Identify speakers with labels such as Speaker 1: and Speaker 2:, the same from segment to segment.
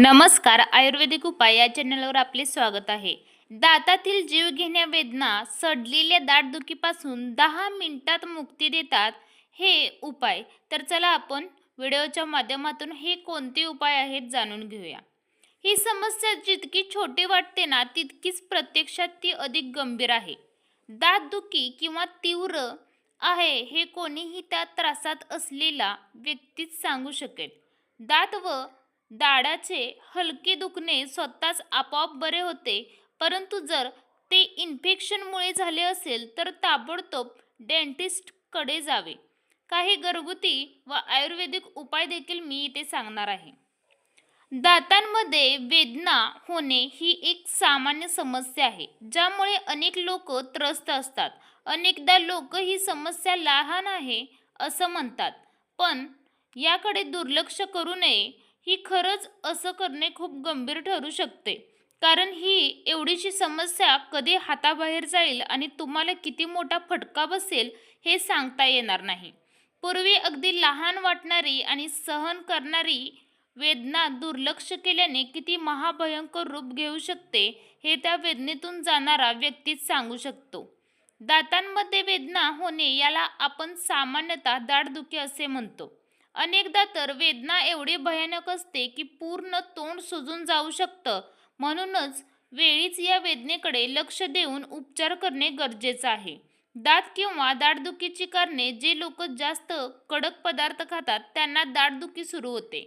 Speaker 1: नमस्कार आयुर्वेदिक उपाय या चॅनलवर आपले स्वागत आहे. दातातील जीवघेण्या वेदना सडलेल्या दाटदुखीपासून दहा मिनिटात मुक्ती देतात हे उपाय. तर चला आपण व्हिडिओच्या माध्यमातून हे कोणते उपाय आहेत जाणून घेऊया. ही समस्या जितकी छोटी वाटते ना तितकीच प्रत्यक्षात ती अधिक गंभीर आहे. दातदुखी किंवा तीव्र आहे हे कोणीही त्या त्रासात असलेला व्यक्तीच सांगू शकेल. दात व दाढाचे हलके दुखणे स्वतःच आपोआप बरे होते. परंतु जर ते इन्फेक्शनमुळे झाले असेल तर ताबडतोब डेंटिस्टकडे जावे. काही घरगुती व आयुर्वेदिक उपाय देखील मी इथे सांगणार आहे. दातांमध्ये वेदना होणे ही एक सामान्य समस्या आहे ज्यामुळे अनेक लोक त्रस्त असतात. अनेकदा लोक ही समस्या लहान आहे असं म्हणतात पण याकडे दुर्लक्ष करू नये ही खरंच असं करणे खूप गंभीर ठरू शकते. कारण ही एवढीशी समस्या कधी हाताबाहेर जाईल आणि तुम्हाला किती मोठा फटका बसेल हे सांगता येणार नाही. पूर्वी अगदी लहान वाटणारी आणि सहन करणारी वेदना दुर्लक्ष केल्याने किती महाभयंकर रूप घेऊ शकते हे त्या वेदनेतून जाणारा व्यक्तीच सांगू शकतो. दातांमध्ये वेदना होणे याला आपण सामान्यतः दाढदुखी असे म्हणतो. अनेकदा तर वेदना एवढी भयानक असते की पूर्ण तोंड सुजून जाऊ शकतं. म्हणूनच वेळीच या वेदनेकडे लक्ष देऊन उपचार करणे गरजेचं आहे. दात किंवा दाढदुखीची कारणे जे लोक जास्त कडक पदार्थ खातात त्यांना दाढदुखी सुरू होते.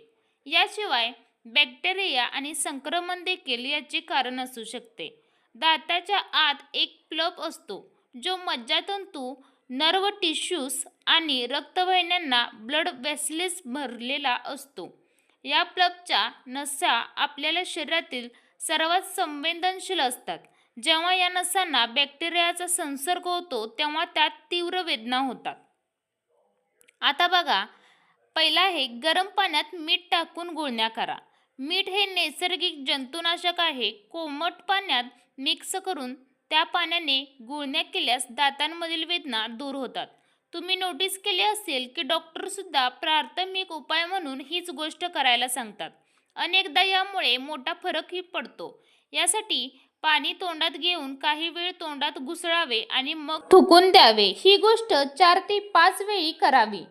Speaker 1: याशिवाय बॅक्टेरिया आणि संक्रमण देखील याचे कारण असू शकते. दाताच्या आत एक प्लप असतो जो मज्जातंतू नर्व टिश्यूज आणि रक्तवाहिन्यांना ब्लड वेसलेस भरलेला असतो. या प्लबच्या नसा आपल्याला शरीरातील सर्वात संवेदनशील असतात. जेव्हा या नसांना बॅक्टेरियाचा संसर्ग होतो तेव्हा त्यात तीव्र वेदना होतात. आता बघा पहिला आहे गरम पाण्यात मीठ टाकून गुळण्या करा. मीठ हे नैसर्गिक जंतुनाशक आहे. कोमट पाण्यात मिक्स करून त्या पाण्याने गुळण्या केल्यास दातांमधील वेदना दूर होतात. तुम्ही नोटीस केले असेल की डॉक्टरसुद्धा प्राथमिक उपाय म्हणून हीच गोष्ट करायला सांगतात. अनेकदा यामुळे मोठा फरकही पडतो. यासाठी पाणी तोंडात घेऊन काही वेळ तोंडात घुसळावे आणि मग थुकून द्यावे. ही गोष्ट चार ते पाच वेळी करावी.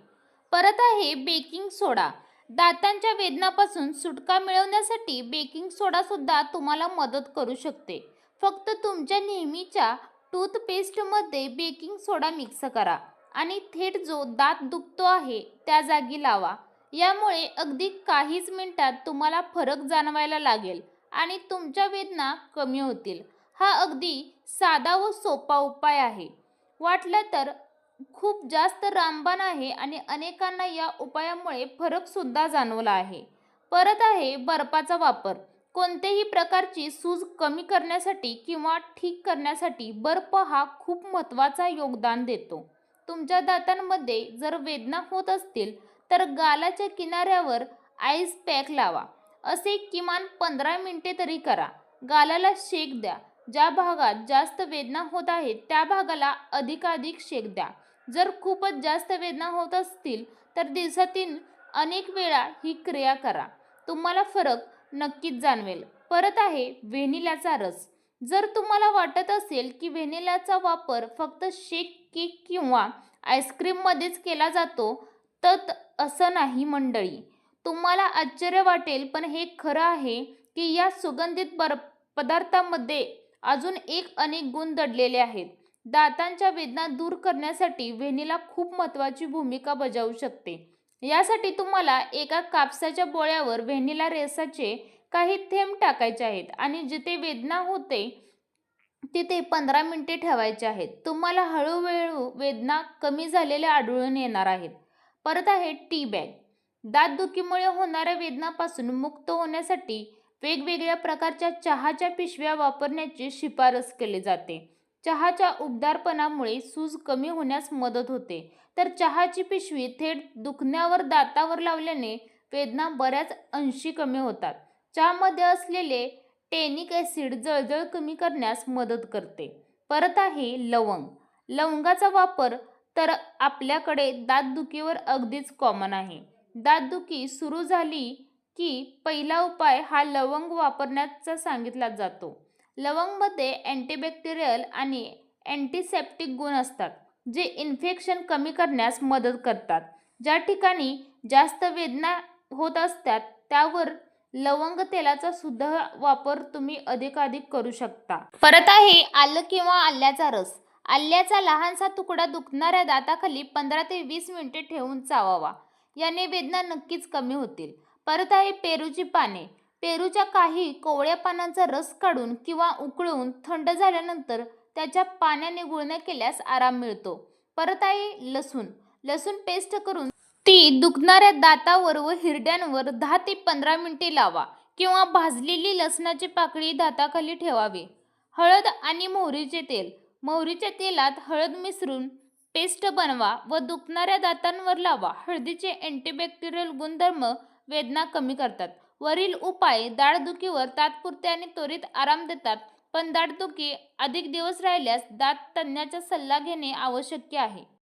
Speaker 1: परत आहे बेकिंग सोडा दातांच्या वेदनापासून सुटका मिळवण्यासाठी बेकिंग सोडासुद्धा तुम्हाला मदत करू शकते. फक्त तुमच्या नेहमीच्या टूथपेस्टमध्ये बेकिंग सोडा मिक्स करा. आणि थेट जो दात दुखतो आहे त्या जागी लावा. यामुळे अगदी काहीच मिनिटात तुम्हाला फरक जाणवायला लागेल आणि तुमच्या वेदना कमी होतील. हा अगदी साधा व सोपा उपाय आहे. वाटलं तर खूप जास्त रामबाण आहे आणि अनेकांना या उपायामुळे फरकसुद्धा जाणवला आहे. परत आहे बर्फाचा वापर. कोणत्याही प्रकारची सूज कमी करण्यासाठी किंवा ठीक करण्यासाठी बर्फ हा खूप महत्त्वाचा योगदान देतो. तुमच्या दातांमध्ये जर वेदना होत असतील तर गालाच्या किनाऱ्यावर आईस पॅक लावा. असे किमान पंधरा मिनिटे तरी करा. गालाला शेक द्या. ज्या भागात जास्त वेदना होत आहेत त्या भागाला अधिकाधिक शेक द्या. जर खूपच जास्त वेदना होत असतील तर दिवसातील अनेक वेळा ही क्रिया करा. तुम्हाला फरक नक्कीच जाणवेल. परत आहे व्हेनिलाचा रस. जर तुम्हाला वाटत असेल की व्हेनिलाचा वापर फक्त शेक केक किंवा आईस्क्रीममध्येच केला जातो तर असं नाही मंडळी. तुम्हाला आश्चर्य वाटेल पण हे खरं आहे की या सुगंधित बर पदार्थामध्ये अजून एक अनेक गुण दडलेले आहेत. दातांच्या वेदना दूर करण्यासाठी व्हेनिला खूप महत्त्वाची भूमिका बजावू शकते. यासाठी तुम्हाला एका कापसाच्या बोळ्यावर व्हेनिला रेसाचे काही थेंब टाकायचे आहेत आणि जिथे वेदना होते तिथे पंधरा मिनिटे ठेवायचे आहेत. तुम्हाला हळूहळू वेदना कमी झालेल्या आढळून येणार आहेत. परत आहे टी बॅग. दातदुखीमुळे होणाऱ्या वेदनापासून मुक्त होण्यासाठी वेगवेगळ्या प्रकारच्या चहाच्या पिशव्या वापरण्याची शिफारस केली जाते. चहाच्या उबदारपणामुळे सूज कमी होण्यास मदत होते. तर चहाची पिशवी थेट दुखण्यावर दातावर लावल्याने वेदना बऱ्याच अंशी कमी होतात. चहामध्ये असलेले टेनिक ॲसिड जळजळ कमी करण्यास मदत करते. परत आहे लवंग. लवंगाचा वापर तर आपल्याकडे दातदुखीवर अगदीच कॉमन आहे. दातदुखी सुरू झाली की पहिला उपाय हा लवंग वापरण्याचा सांगितला जातो. लवंगमध्ये अँटीबॅक्टेरियल आणि अँटीसेप्टिक गुण असतात जे इन्फेक्शन कमी करण्यास मदत करतात. ज्या ठिकाणी जास्त वेदना होत असतात त्यावर लवंग तेलाचा सुद्धा वापर तुम्ही अधिकाधिक करू शकता. परत आहे आलं किंवा आल्याचा रस. आल्याचा लहानसा तुकडा दुखणाऱ्या दाताखाली पंधरा ते वीस मिनिटे ठेवून चावावा. याने वेदना नक्कीच कमी होतील. परत आहे पेरूची पाने. पेरूच्या काही कोवळ्या पानांचा रस काढून किंवा उकळून थंड झाल्यानंतर त्याच्या पाण्याने गुळण्या केल्यास आराम मिळतो. परत आहे लसूण. लसूण पेस्ट करून ती दुखणाऱ्या दातावर व हिरड्यांवर दहा ते पंधरा मिनिटे लावा किंवा भाजलेली लसणाची पाकळी दाताखाली ठेवावी. हळद आणि मोहरीचे तेल. मोहरीच्या तेलात हळद मिसळून पेस्ट बनवा व दुखणाऱ्या दातांवर लावा. हळदीचे अँटीबॅक्टेरियल गुणधर्म वेदना कमी करतात. वरील उपाय दाढदुखीवर तात्पुरते आणि त्वरित आराम देतात पण दाढदुखी अधिक दिवस राहिल्यास दात तज्ज्ञाचा सल्ला घेणे आवश्यक आहे.